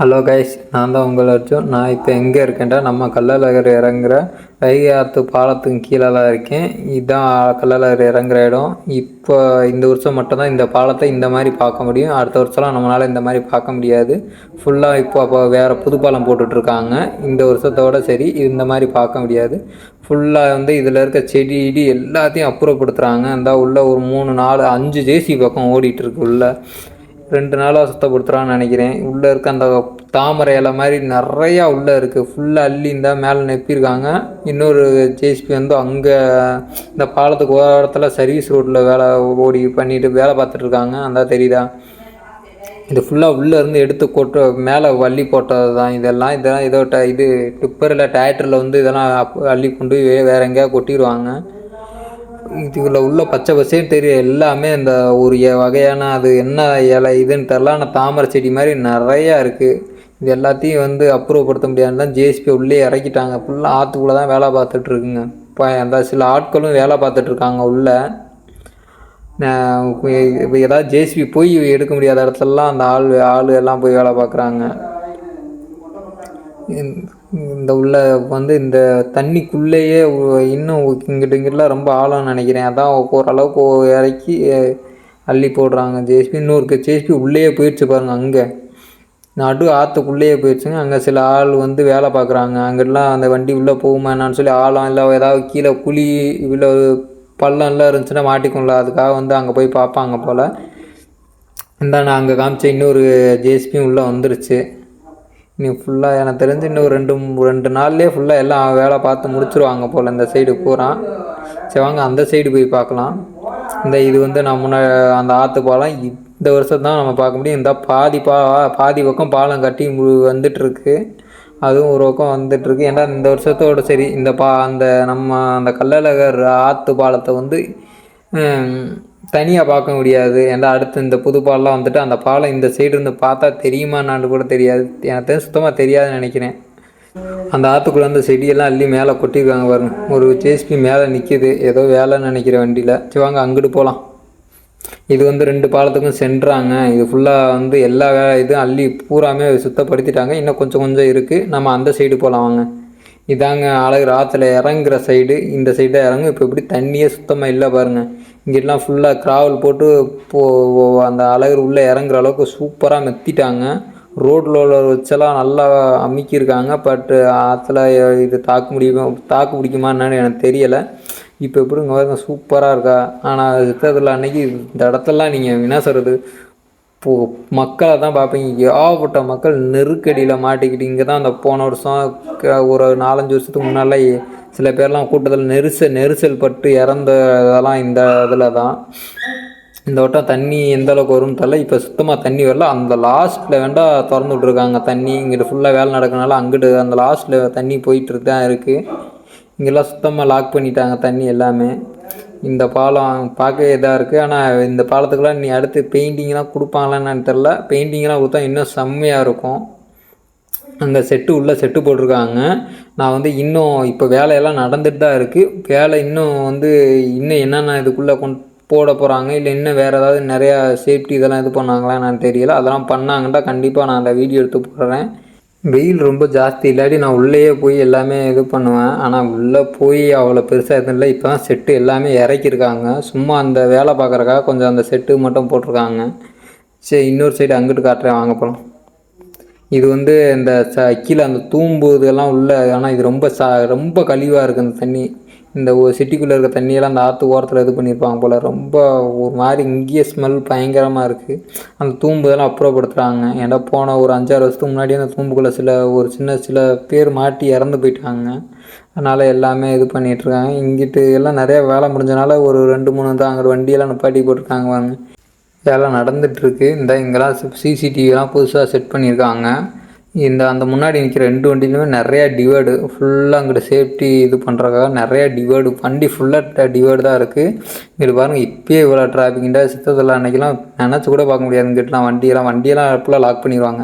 Hello guys நான் தான் உங்கள் அர்ஜுன். நான் இப்போ எங்கே இருக்கேன்டா? நம்ம கள்ளழகர் இறங்குற வைகை ஆற்று பாலத்துக்கு கீழே தான் இருக்கேன். இதுதான் கள்ளழகர் இறங்குற இடம். இப்போ இந்த வருஷம் மட்டும்தான் இந்த பாலத்தை இந்த மாதிரி பார்க்க முடியும். அடுத்த வருஷம்லாம் நம்மளால் இந்த மாதிரி பார்க்க முடியாது. ஃபுல்லாக இப்போ அப்போ வேறு புது பாலம் போட்டுட்ருக்காங்க. இந்த வருஷத்தோட சரி இந்த மாதிரி பார்க்க முடியாது. ஃபுல்லாக வந்து இதில் இருக்க செடி இடி எல்லாத்தையும் அப்புறப்படுத்துகிறாங்க இந்த உள்ள ஒரு மூணு நாலு அஞ்சு ஜேசி பக்கம் ஓடிட்டுருக்கு உள்ளே. ரெண்டு நாளாக சுத்தப்படுத்துகிறான்னு நினைக்கிறேன். உள்ளே இருக்க அந்த தாமரை இலை மாதிரி நிறையா உள்ளே இருக்குது ஃபுல்லாக அள்ளி இருந்தால் மேலே நெப்பியிருக்காங்க. இன்னொரு ஜேசிபி வந்து அங்கே இந்த பாலத்துக்கு ஓரத்தில் சர்வீஸ் ரோட்டில் வேலை ஓடி பண்ணிட்டு வேலை பார்த்துட்ருக்காங்க அந்த தெரியுதா? இது ஃபுல்லாக உள்ளேருந்து எடுத்து கொட்டு மேலே வள்ளி போட்டது தான் இதெல்லாம் இதெல்லாம் இதோ இது டிப்பரில் டேட்டரில் வந்து இதெல்லாம் அள்ளி கொண்டு வேறு எங்கேயா கொட்டிடுவாங்க இதுல உள்ள பச்சை பசேன்னு தெரியும் எல்லாமே இந்த ஒரு வகையான அது என்ன இலை இதுன்னு தெரில ஆனால் தாமரை செடி மாதிரி நிறையா இருக்குது இது எல்லாத்தையும் வந்து அப்ரூவ் படுத்த முடியாது தான் ஜேஎஸ்பி உள்ளே இறக்கிட்டாங்க. ஃபுல்லாக ஆற்றுக்குள்ளே தான் வேலை பார்த்துட்ருக்குங்க இப்போ அந்த சில ஆட்களும் வேலை பார்த்துட்ருக்காங்க உள்ளே. ஏதாவது ஜேசிபி போய் எடுக்க முடியாத இடத்துலலாம் அந்த ஆள் ஆள் எல்லாம் போய் வேலை பார்க்குறாங்க. இந்த உள்ள வந்து இந்த தண்ணிக்குள்ளேயே இன்னும் இங்கிட்டு இங்கிட்டலாம் ரொம்ப ஆழம்னு நினைக்கிறேன். அதான் ஓரளவுக்கு இறக்கி அள்ளி போடுறாங்க. ஜேசிபி இன்னொரு ஜேசிபி உள்ளேயே போயிடுச்சு பாருங்கள் அங்கே. நடு ஆற்றுக்குள்ளேயே போயிடுச்சுங்க அங்கே சில ஆள் வந்து வேலை பார்க்குறாங்க. அங்கிட்டலாம் அந்த வண்டி உள்ளே போகுமா என்னான்னு சொல்லி ஆழம் இல்லை ஏதாவது கீழே குழி இவ்வளோ பள்ளம்லாம் இருந்துச்சுன்னா மாட்டிக்கும்ல அதுக்காக வந்து அங்கே போய் பார்ப்பாங்க போல். இந்தாண்ணா அங்கே காமிச்ச இன்னொரு ஜேசிபியும் உள்ளே வந்துருச்சு. நீ ஃபுல்லாக எனக்கு தெரிஞ்சு இன்னும் ரெண்டு ரெண்டு நாள்லேயே ஃபுல்லாக எல்லாம் வேலை பார்த்து முடிச்சிருவாங்க போல் இந்த சைடு பூரா. சரி வாங்க அந்த சைடு போய் பார்க்கலாம். இந்த இது வந்து நான் முன்ன அந்த ஆற்று பாலம் இந்த வருஷம் தான் நம்ம பார்க்க முடியும். இந்த பாதி பா பாதி பக்கம் பாலம் கட்டி வந்துட்டுருக்கு. அதுவும் ஒரு பக்கம் வந்துட்டுருக்கு. ஏன்னா இந்த வருஷத்தோட சரி இந்த பா அந்த நம்ம அந்த கள்ளழகர் ஆற்று பாலத்தை வந்து தனியாக பார்க்க முடியாது. ஏன்னா அடுத்து இந்த புது பாலெலாம் வந்துட்டு அந்த பாலம் இந்த சைடு இருந்து பார்த்தா தெரியுமான்னு கூட தெரியாது. எனக்கு சுத்தமாக தெரியாதுன்னு நினைக்கிறேன். அந்த ஆற்றுக்குள்ளே அந்த செடியெல்லாம் அள்ளி மேலே கொட்டியிருக்காங்க பாருங்க. ஒரு ஜேசிபி மேலே நிற்கிது ஏதோ வேலைன்னு நினைக்கிற வண்டியில். சரி வாங்க அங்கிட்டு போகலாம் இது வந்து ரெண்டு பாலத்துக்கும் சென்றாங்க. இது ஃபுல்லாக வந்து எல்லா வேலை இதுவும் அள்ளி பூராமே சுத்தப்படுத்திட்டாங்க. இன்னும் கொஞ்சம் கொஞ்சம் இருக்குது நம்ம அந்த சைடு போகலாம் வாங்க. இதாங்க அழகர் ஆற்றுல இறங்குற சைடு இந்த சைடாக இறங்கும். இப்போ எப்படி தண்ணியே சுத்தமாக இல்லை பாருங்கள் இங்கிட்டலாம் ஃபுல்லாக கிராவல் போட்டு போ அந்த அழகர் உள்ளே இறங்குற அளவுக்கு சூப்பராக மெத்திட்டாங்க. ரோட்டில் வச்செல்லாம் நல்லா அமுக்கியிருக்காங்க. பட்டு ஆற்றுல இது தாக்கு முடியுமா தாக்கு பிடிக்குமா என்னன்னு எனக்கு தெரியலை. இப்போ எப்படிங்க பாருங்க சூப்பராக இருக்கா. ஆனால் சித்தத்தில் அன்னைக்கு இந்த இடத்தெல்லாம் நீங்கள் என்ன சொல்கிறது இப்போ மக்களை தான் பார்ப்பீங்க. ஏகப்பட்ட மக்கள் நெருக்கடியில் மாட்டிக்கிட்டு இங்கே தான் அந்த போன வருஷம் ஒரு நாலஞ்சு வருஷத்துக்கு முன்னால் சில பேர்லாம் கூட்டத்தில் நெரிசல் நெரிசல் பட்டு இறந்த இதெல்லாம் இந்த இதில் தான். இந்த வட்டம் தண்ணி எந்த அளவுக்கு வரும்னு தெரில இப்போ சுத்தமாக தண்ணி வரல. அந்த லாஸ்ட்டில் வேண்டாம் திறந்து விட்ருக்காங்க தண்ணி. இங்கிட்டு ஃபுல்லாக வேலை நடக்கனால அங்கிட்டு அந்த லாஸ்ட்டில் தண்ணி போயிட்டு தான் இருக்குது இங்கெல்லாம் சுத்தமாக லாக் பண்ணிட்டாங்க தண்ணி எல்லாமே. இந்த பாலம் பார்க்க இதாக இருக்குது ஆனால் இந்த பாலத்துக்கெலாம் நீ அடுத்து பெயிண்டிங்லாம் கொடுப்பாங்களான்னு தெரில பெயிண்டிங்லாம் கொடுத்தா இன்னும் செம்மையாக இருக்கும். அந்த செட்டு உள்ளே செட்டு போட்டிருக்காங்க. நான் வந்து இன்னும் இப்போ வேலையெல்லாம் நடந்துட்டு தான் இருக்குது வேலை இன்னும் வந்து இன்னும் என்னென்ன இதுக்குள்ளே கொண்டு போட போகிறாங்க இல்லை இன்னும் வேறு ஏதாவது நிறையா சேஃப்டி இதெல்லாம் இது பண்ணாங்களா நான் தெரியல. அதெல்லாம் பண்ணாங்கன்னா கண்டிப்பாக நான் அந்த வீடியோ எடுத்து போடுறேன். வெயில் ரொம்ப ஜாஸ்தி இல்லாட்டி நான் உள்ளேயே போய் எல்லாமே இது பண்ணுவேன். ஆனால் உள்ளே போய் அவ்வளோ பெருசாக எதுவும் இல்லை. இப்போ தான் செட்டு எல்லாமே இறக்கியிருக்காங்க. சும்மா அந்த வேலை பார்க்குறக்காக கொஞ்சம் அந்த செட்டு மட்டும் போட்டிருக்காங்க. சரி இன்னொரு சைடு அங்கிட்டு காட்டுறேன். வாங்க போகலாம் இது வந்து இந்த ச கீழே அந்த தூம்பு இதெல்லாம் உள்ள ஆனால் இது ரொம்ப சா ரொம்ப கழிவாக இருக்குது அந்த தண்ணி. இந்த சிட்டிக்குள்ளே இருக்க தண்ணியெல்லாம் அந்த ஆற்று ஓரத்தில் இது பண்ணியிருப்பாங்க போல். ரொம்ப ஒரு மாதிரி இங்கேயே ஸ்மெல் பயங்கரமாக இருக்குது அந்த தூம்பு இதெல்லாம் அப்புறப்படுத்துகிறாங்க ஏன்னா போன ஒரு அஞ்சாறு வருஷத்துக்கு முன்னாடி அந்த தூம்புக்குள்ளே சில ஒரு சின்ன சில பேர் மாட்டி இறந்து போயிட்டாங்க. அதனால் எல்லாமே இது பண்ணிகிட்ருக்காங்க இங்கிட்டு எல்லாம் நிறையா வேலை முடிஞ்சனால ஒரு ரெண்டு மூணு தான் அங்கே வண்டியெல்லாம் நிப்பாட்டி போட்டிருக்காங்க வாங்க வேலை நடந்துகிட்ருக்கு இந்த இங்கெல்லாம் சிசிடிவிலாம் புதுசாக செட் பண்ணியிருக்காங்க இந்த அந்த முன்னாடி நிற்கிற ரெண்டு வண்டியிலுமே நிறையா டிவைடு ஃபுல்லாக அங்கிட்ட சேஃப்டி இது பண்ணுறக்காக நிறையா டிவைடு வண்டி ஃபுல்லாக டிவைடு தான் இருக்குது இங்கிட்டு பாருங்கள் இப்போயே இவ்வளோ டிராஃபிக்கிட்ட சித்தத்தில் அன்றைக்கெலாம் நினச்சி கூட பார்க்க முடியாது இங்கிட்டலாம் வண்டியெல்லாம் வண்டியெல்லாம் ஃபுல்லாக லாக் பண்ணிடுவாங்க